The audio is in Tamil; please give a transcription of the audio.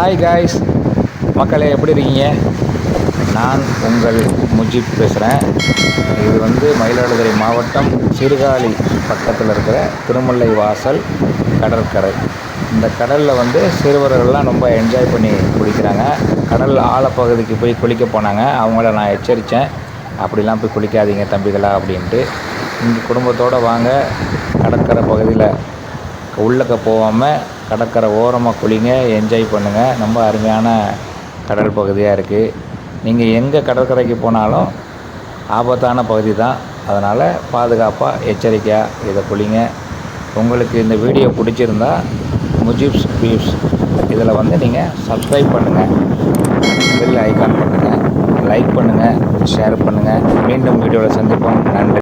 ஹாய் காய்ஸ் மக்களே எப்படி இருக்கீங்க? நான் உங்கள் முஜிப் பேசுகிறேன் இது வந்து மயிலாடுதுறை மாவட்டம் சீர்காழி பக்கத்தில் இருக்கிற திருமலை வாசல் கடற்கரை. இந்த கடலில் வந்து சிறுவர்கள்லாம் ரொம்ப என்ஜாய் பண்ணி குளிக்கிறாங்க. கடல் ஆழப்பகுதிக்கு போய் குளிக்க போனாங்க. அவங்கள நான் எச்சரித்தேன் அப்படிலாம் போய் குளிக்காதீங்க தம்பிகளா அப்படின்ட்டு. இங்கே குடும்பத்தோடு வாங்க. கடற்கரை பகுதியில் உள்ளக்க போகாமல் கடற்கரை ஓரமாக குளிங்க என்ஜாய் பண்ணுங்கள் ரொம்ப அருமையான கடல் பகுதியாக இருக்குது நீங்கள் எங்கே கடற்கரைக்கு போனாலும் ஆபத்தான பகுதி தான். அதனால் பாதுகாப்பாக எச்சரிக்கையாக இதை குளிங்க. உங்களுக்கு இந்த வீடியோ பிடிச்சிருந்தா முஜிப்ஸ் பீப்ஸ் இதில் வந்து நீங்கள் சப்ஸ்கிரைப் பண்ணுங்கள் பெல் ஐக்கான் பண்ணுங்கள் லைக் பண்ணுங்கள் ஷேர் பண்ணுங்கள் மீண்டும் வீடியோவில் சந்திப்போம். நன்றி.